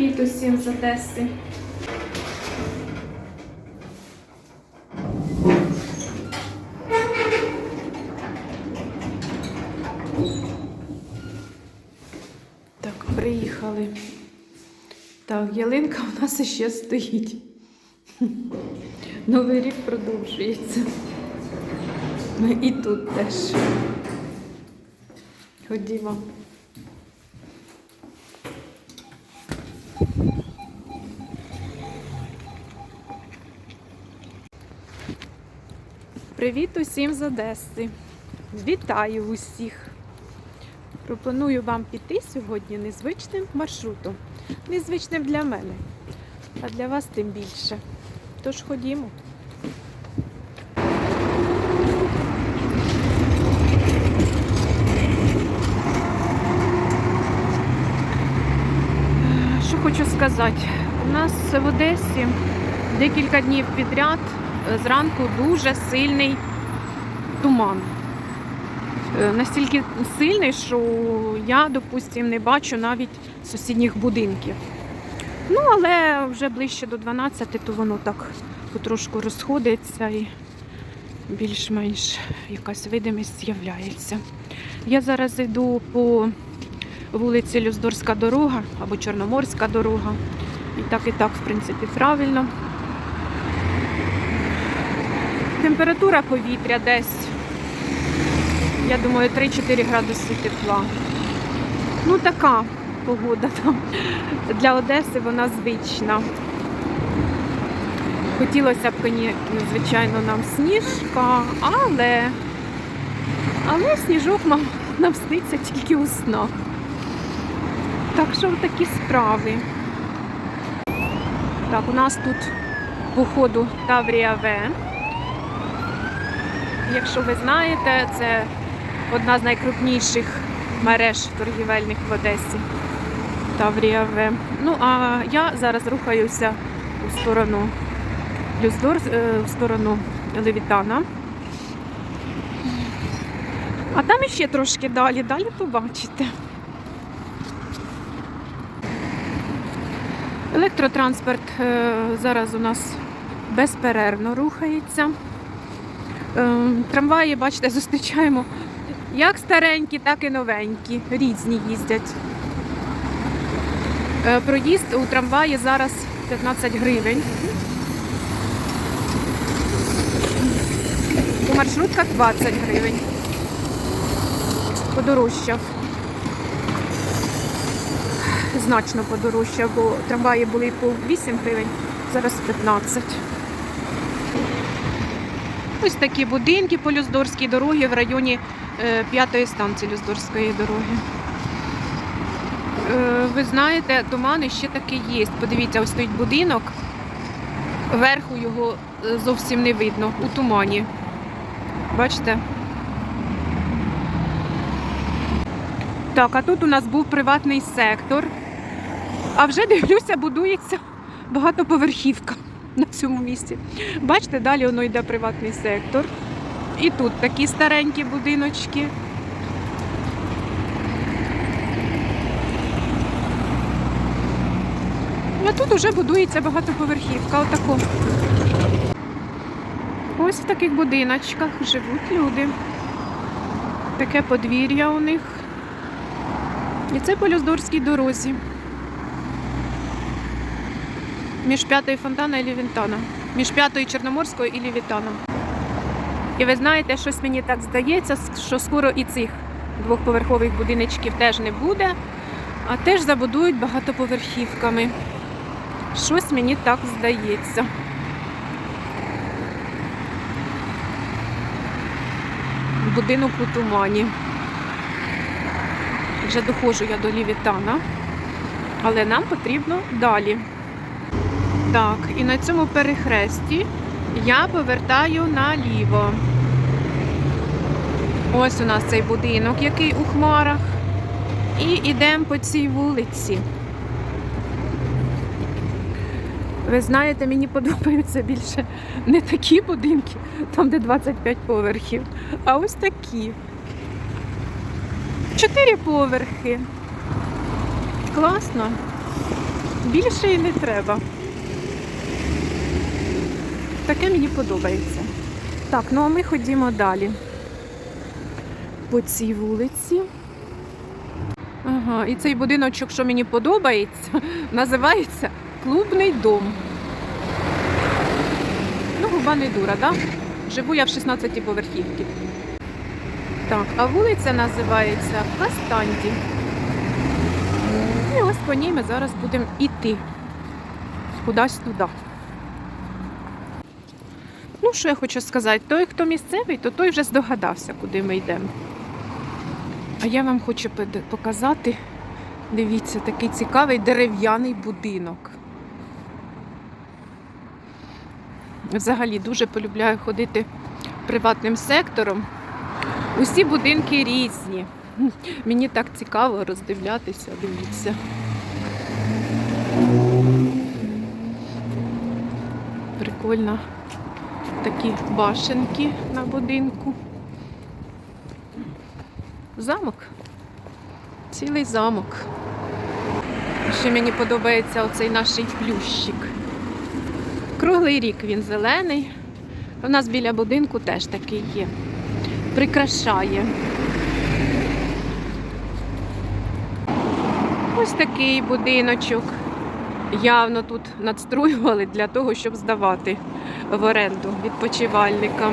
Привіт усім з Одеси. Так, приїхали. Так, ялинка у нас ще стоїть. Новий рік продовжується. Ну і тут теж. Ходімо. Привіт усім з Одеси. Вітаю усіх. Пропоную вам піти сьогодні незвичним маршрутом. Незвичним для мене, а для вас тим більше. Тож ходімо. Що хочу сказати, у нас в Одесі декілька днів підряд зранку дуже сильний туман. Е, Настільки сильний, що я, допустим, не бачу навіть сусідніх будинків. Ну, але вже ближче до 12, то воно так потрошку розходиться і більш-менш якась видимість з'являється. Я зараз йду по вулиці Люздорська дорога або Чорноморська дорога. І так, і так, в принципі, правильно. Температура повітря десь, я думаю, 3-4 градуси тепла. Ну, така погода там. Для Одеси вона звична. Хотілося б, звичайно, нам сніжка, але, але сніжок нам, сниться тільки у снах. Так що такі справи. Так, у нас тут по ходу Таврія В. Якщо ви знаєте, це одна з найкрупніших мереж торгівельних в Одесі. Таврія В. Ну, а я зараз рухаюся у сторону Люздор, е, в сторону Левітана. А там іще трошки далі, далі побачите. Електротранспорт е, зараз у нас безперервно рухається. Е, Трамваї, бачите, зустрічаємо як старенькі, так і новенькі. Різні їздять. Е, Проїзд у трамваї зараз 15 гривень. У маршрутках 20 гривень. Подорожчав. Значно подорожчав, бо трамваї були по 8 гривень, зараз 15. Ось такі будинки по Люздорській дорогі в районі е, п'ятої станції Люздорської дороги. Е, Ви знаєте, тумани ще таки є. Подивіться, ось стоїть будинок. Верху його е, зовсім не видно у тумані. Бачите? Так, а тут у нас був приватний сектор. А вже дивлюся, будується багатоповерхівка на цьому місці. Бачите, далі воно йде приватний сектор. І тут такі старенькі будиночки. А тут вже будується багатоповерхівка. Отако. Ось в таких будиночках живуть люди. Таке подвір'я у них. І це по Люздорській дорозі. Між п'ятою фонтана і Лівінтана. Між п'ятою Чорноморською і Лівітаном. І ви знаєте, щось мені так здається, що скоро і цих двохповерхових будиночків теж не буде, а теж забудують багатоповерхівками. Щось мені так здається. Будинок у тумані. Вже доходжу я до Лівітана, але нам потрібно далі. Так, і на цьому перехресті я повертаю наліво. Ось у нас цей будинок, який у хмарах. І йдемо по цій вулиці. Ви знаєте, мені подобаються більше не такі будинки, там де 25 поверхів, а ось такі. Чотири поверхи. Класно. Більше і не треба. Таке мені подобається. Так, ну а ми ходімо далі. По цій вулиці. Ага, і цей будиночок, що мені подобається, називається Клубний дом. Ну, губа не дура, да? Живу я в 16 поверхівці. Так, а вулиця називається Кастанді. І ось по ній ми зараз будемо йти кудись туди. Ну, що я хочу сказати, той, хто місцевий, то той вже здогадався, куди ми йдемо. А я вам хочу показати, дивіться, такий цікавий дерев'яний будинок. Взагалі дуже полюбляю ходити приватним сектором. Усі будинки різні. Мені так цікаво роздивлятися, дивіться. Прикольно. Такі башенки на будинку. Замок. Цілий замок. Ще мені подобається оцей наш плющик. Круглий рік він зелений. У нас біля будинку теж такий є. Прикрашає. Ось такий будиночок. Явно тут надстроювали для того, щоб здавати в оренду відпочивальникам.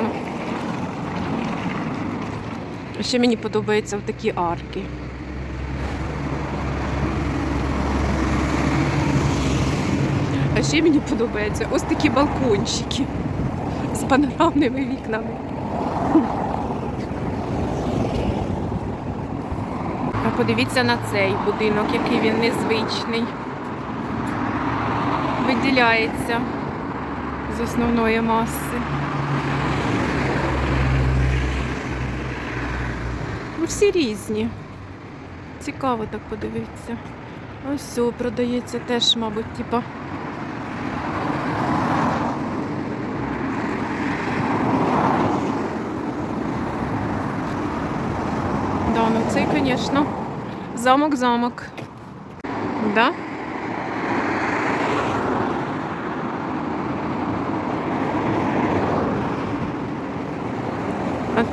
Ще мені подобаються такі арки. А ще мені подобаються ось такі балкончики з панорамними вікнами. А подивіться на цей будинок, який він незвичний. Виділяється з основної маси. Ну, всі різні. Цікаво так подивитися. Ось все, продається теж, мабуть, типа. Да, ну цей, звісно, замок-замок. Да?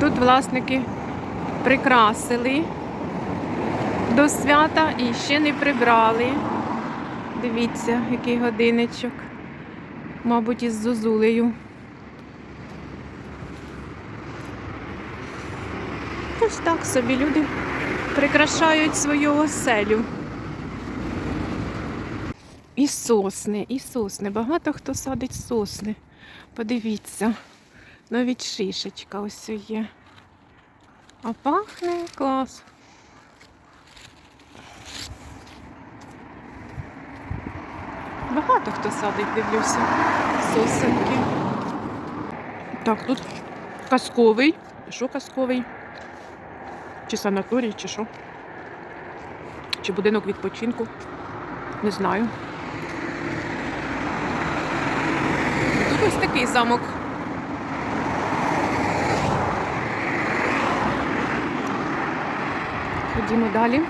Тут власники прикрасили до свята і ще не прибрали. Дивіться, який годинничок. Мабуть, із зозулею. Ось так собі люди прикрашають свою оселю. І сосни, і сосни. Багато хто садить сосни. Подивіться. Навіть шишечка ось є. А пахне клас. Багато хто садить, дивлюся, сосенки. Так, тут казковий. Що казковий? Чи санаторій, чи що? Чи будинок відпочинку? Не знаю. Тут ось такий замок. Ходімо далі.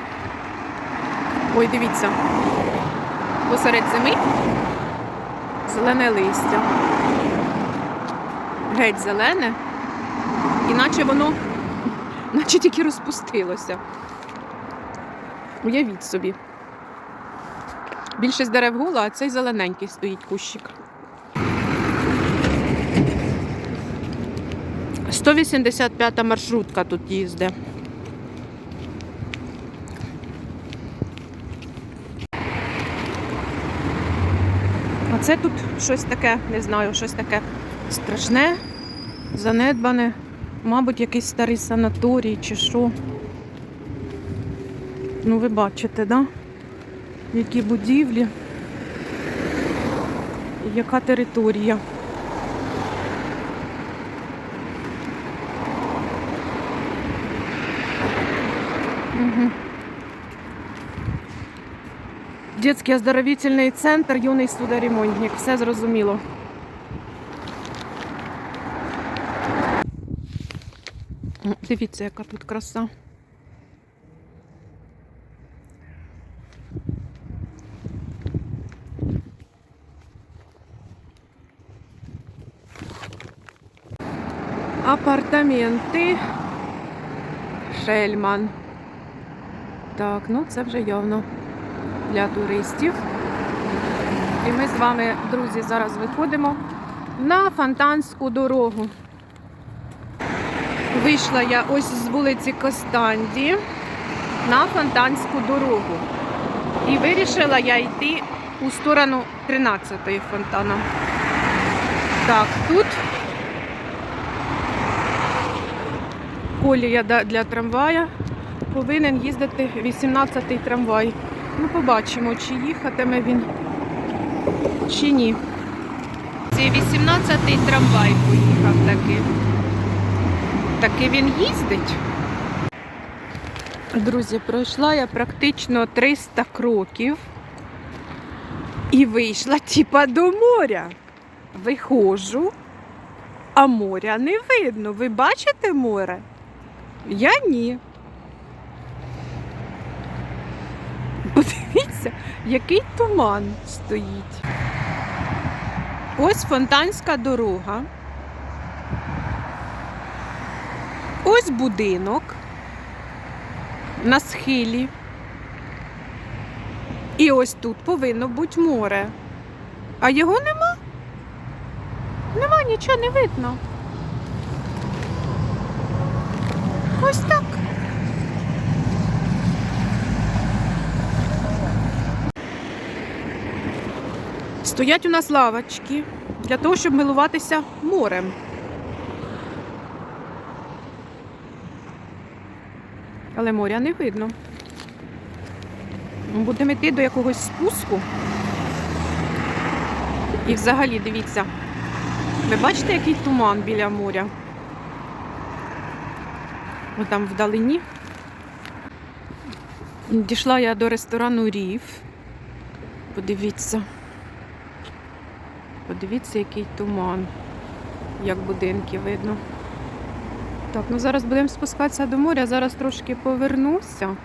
Ой, дивіться. Посеред зими зелене листя. Геть зелене, іначе воно наче тільки розпустилося. Уявіть собі. Більшість дерев гола, а цей зелененький стоїть кущик. 185 маршрутка тут їздить. А це тут щось таке, не знаю, щось таке страшне, занедбане. Мабуть, якийсь старий санаторій чи що. Ну, ви бачите, да? Які будівлі і яка територія. Детський оздоровительний центр, юный судоремонтник. Все зрозуміло. Дивіться, яка тут краса. Апартаменти Шельман. Так, ну це вже явно для туристів. І ми з вами, друзі, зараз виходимо на фонтанську дорогу. Вийшла я ось з вулиці Костанді на фонтанську дорогу. І вирішила я йти у сторону 13-ї фонтана. Так, тут колія для трамвая. Повинен їздити 18-й трамвай. Ну, побачимо, чи їхатиме він, чи ні. Це 18-й трамвай поїхав таки. Таки він їздить. Друзі, пройшла я практично 300 кроків і вийшла типа до моря. Виходжу, а моря не видно. Ви бачите море? Я ні. Подивіться, який туман стоїть. Ось фонтанська дорога. Ось будинок на схилі. І ось тут повинно бути море. А його нема. Нема, нічого не видно. Ось так. Стоять у нас лавочки для того, щоб милуватися морем. Але моря не видно. Будемо йти до якогось спуску. І взагалі, дивіться, ви бачите, який туман біля моря? Ось там вдалині. Дійшла я до ресторану Рів. Подивіться. Подивіться, який туман, як будинки видно. Так, ну зараз будемо спускатися до моря, зараз трошки повернуся.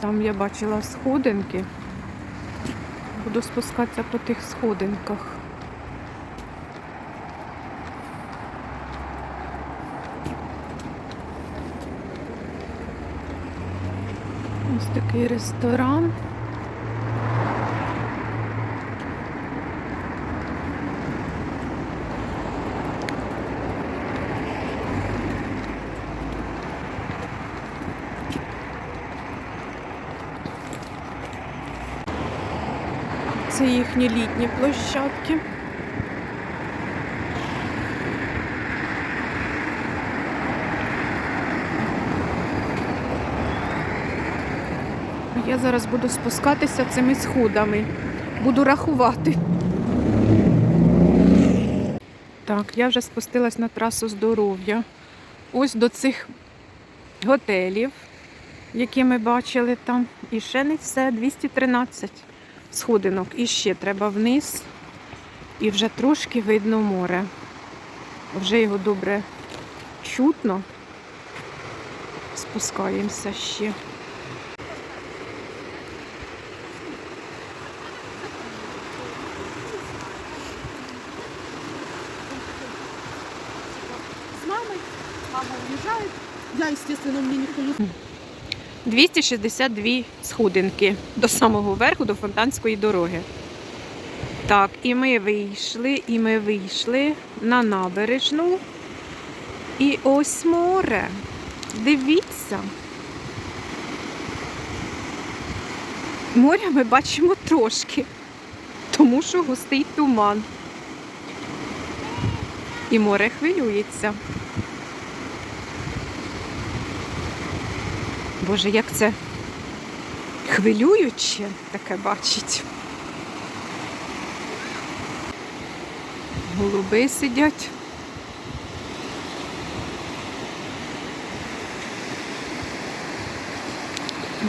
Там я бачила сходинки. Буду спускатися по тих сходинках. Ось такий ресторан. Це їхні літні площадки. Я зараз буду спускатися цими сходами. Буду рахувати. Так, я вже спустилась на трасу здоров'я. Ось до цих готелів, які ми бачили там. І ще не все, 213 сходинок. І ще треба вниз. І вже трошки видно море. Вже його добре чутно. Спускаємося ще. с мамой. Мама уезжает. Я, мне никто не 262 сходинки до самого верху, до фонтанської дороги. Так, і ми вийшли, і ми вийшли на набережну. І ось море. Дивіться. Моря ми бачимо трошки, тому що густий туман. І море хвилюється. Боже, як це хвилююче таке бачить. Голуби сидять.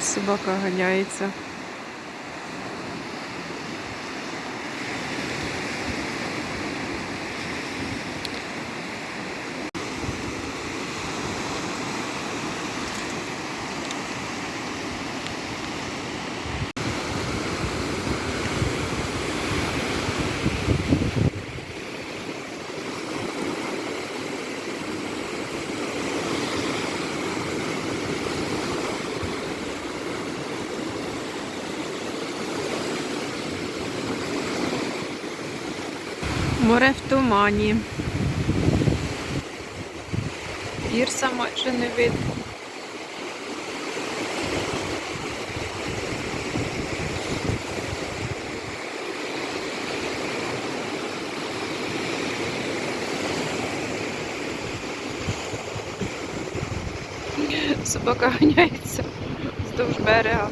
Собака ганяється. Море в тумані. Пірса майже не видно. Собака ганяється вздовж берега.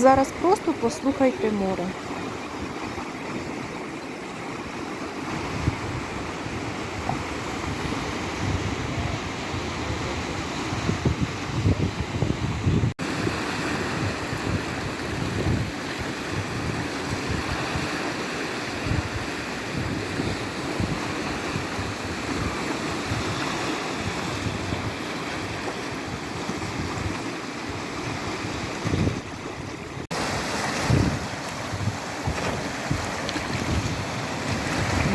Зараз просто послухайте море.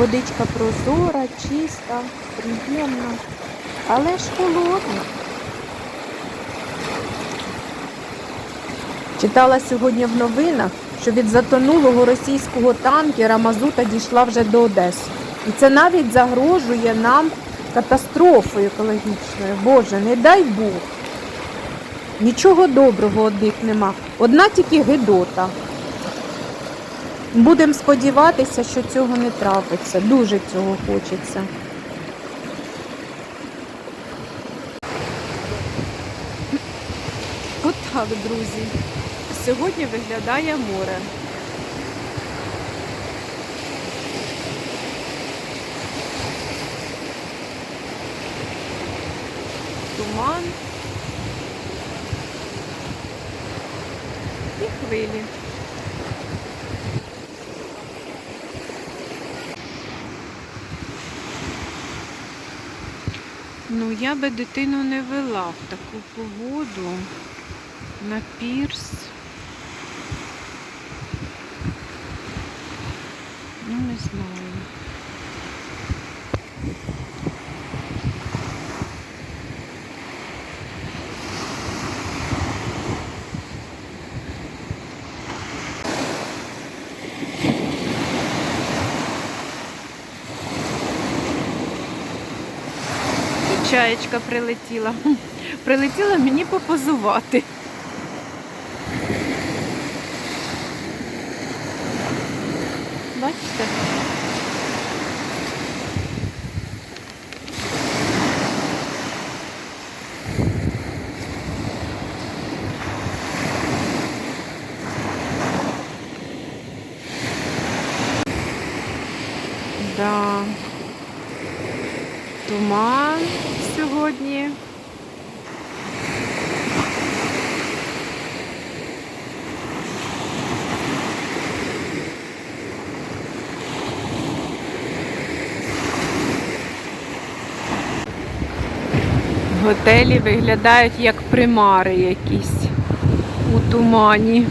Водичка прозора, чиста, приємна, але ж холодна. Читала сьогодні в новинах, що від затонулого російського танкера мазута дійшла вже до Одеси. І це навіть загрожує нам катастрофою екологічною. Боже, не дай Бог. Нічого доброго од них нема. Одна тільки гидота. Будемо сподіватися, що цього не трапиться. Дуже цього хочеться. От так, друзі. Сьогодні виглядає море. Туман і хвилі. Ну, я би дитину не вела в таку погоду на пірс. Ну, не знаю. Чаєчка прилетіла. Прилетіла мені попозувати. Бачите? Да. Туман сьогодні. Готелі виглядають як примари якісь у тумані.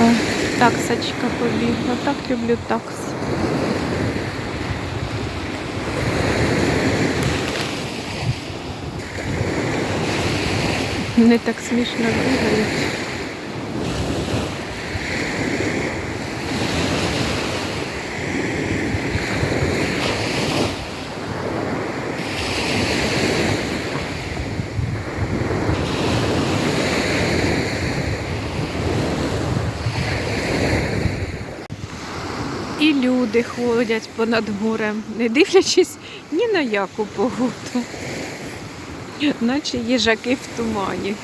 О, таксочка побігла. Так люблю такс. Вони так смішно бігають. І люди ходять понад морем, не дивлячись ні на яку погоду, наче їжаки в тумані.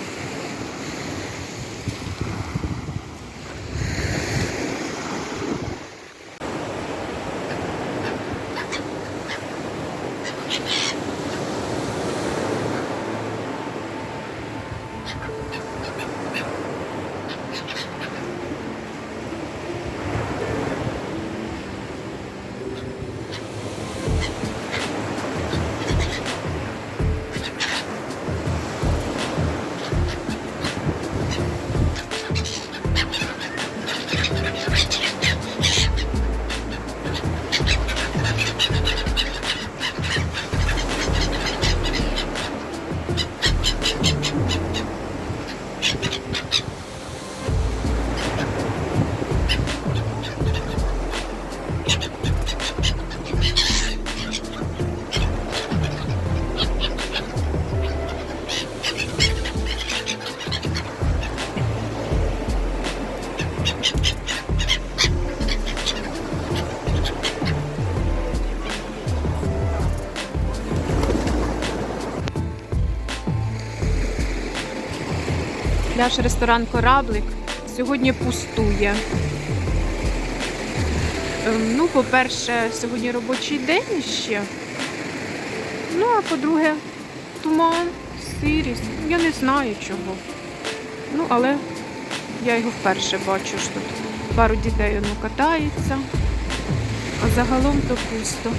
Пляж ресторан Кораблик сьогодні пустує. Ем, Ну, по-перше, сьогодні робочий день ще. Ну, а по-друге, туман, сирість. Я не знаю чого. Ну, але я його вперше бачу, що тут пару дітей воно катається, а загалом то пусто.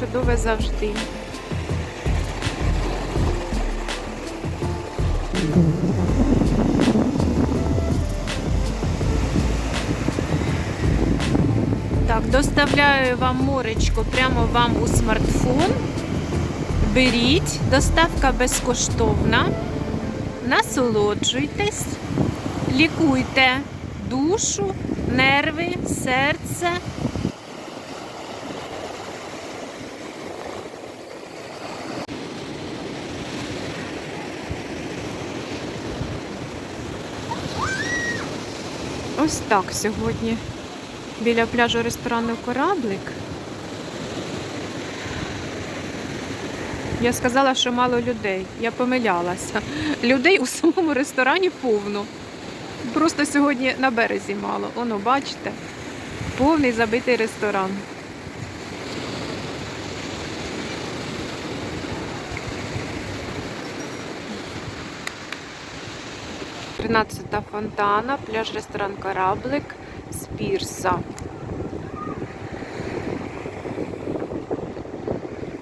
Чудове завжди. Так, доставляю вам моречко прямо вам у смартфон. Беріть, доставка безкоштовна. Насолоджуйтесь, лікуйте душу, нерви, серце. Ось так сьогодні біля пляжу ресторану Кораблик. Я сказала, що мало людей. Я помилялася. Людей у самому ресторані повно. Просто сьогодні на березі мало. Воно, бачите? Повний забитий ресторан. Тринадцята фонтана, пляж ресторан Кораблик з пірса.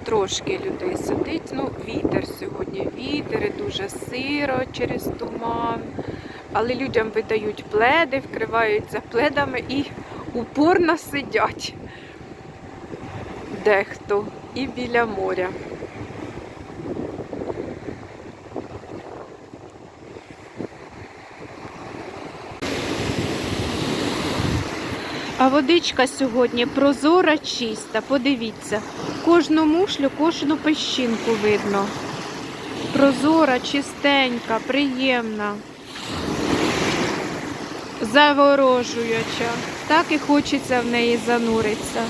Трошки людей сидить. Ну, вітер сьогодні. Вітер і дуже сиро через туман. Але людям видають пледи, вкриваються пледами і упорно сидять. Дехто і біля моря. А водичка сьогодні прозора, чиста. Подивіться, кожну мушлю, кожну пещинку видно. Прозора, чистенька, приємна, заворожуюча. Так і хочеться в неї зануритися.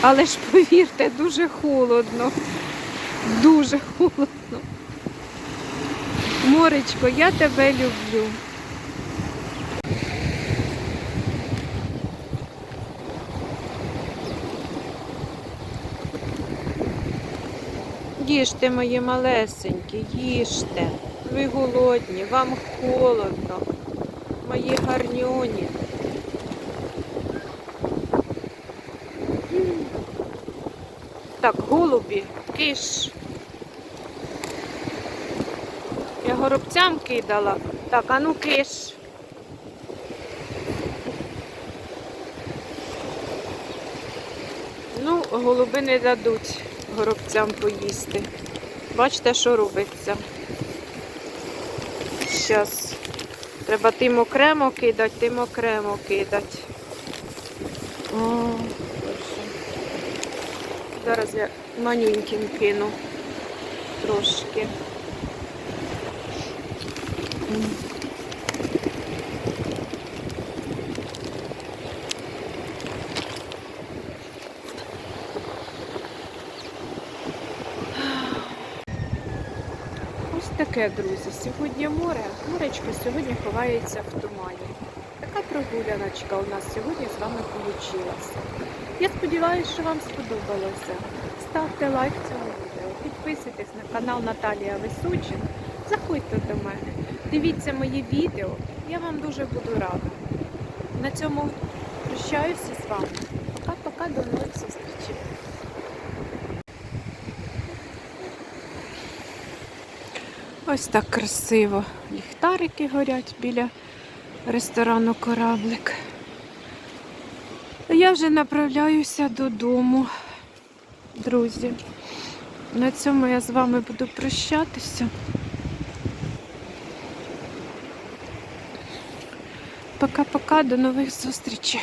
Але ж повірте, дуже холодно. Дуже холодно. Моречко, я тебе люблю. Їжте, мої малесенькі, їжте. Ви голодні, вам холодно, мої гарнюні. Так, голубі, киш. Я горобцям кидала. Так, а ну киш. Ну, голуби не дадуть горобцям поїсти. Бачите, що робиться. Зараз. Треба тим окремо кидати, тим окремо кидати. О, Зараз я манюньким кину трошки. М. Ось таке, друзі. Сьогодні море. Моречко сьогодні ховається в тумані. Така прогуляночка у нас сьогодні з вами вийшла. Я сподіваюся, що вам сподобалося. Ставте лайк цьому відео, підписуйтесь на канал Наталія Височин. Заходьте до мене, дивіться мої відео. Я вам дуже буду рада. На цьому прощаюся з вами. Пока-пока, до нових зустрічей. Ось так красиво. Ліхтарики горять біля ресторану Кораблик. Я вже направляюся додому, друзі. На цьому я з вами буду прощатися. Пока-пока, до нових зустрічей.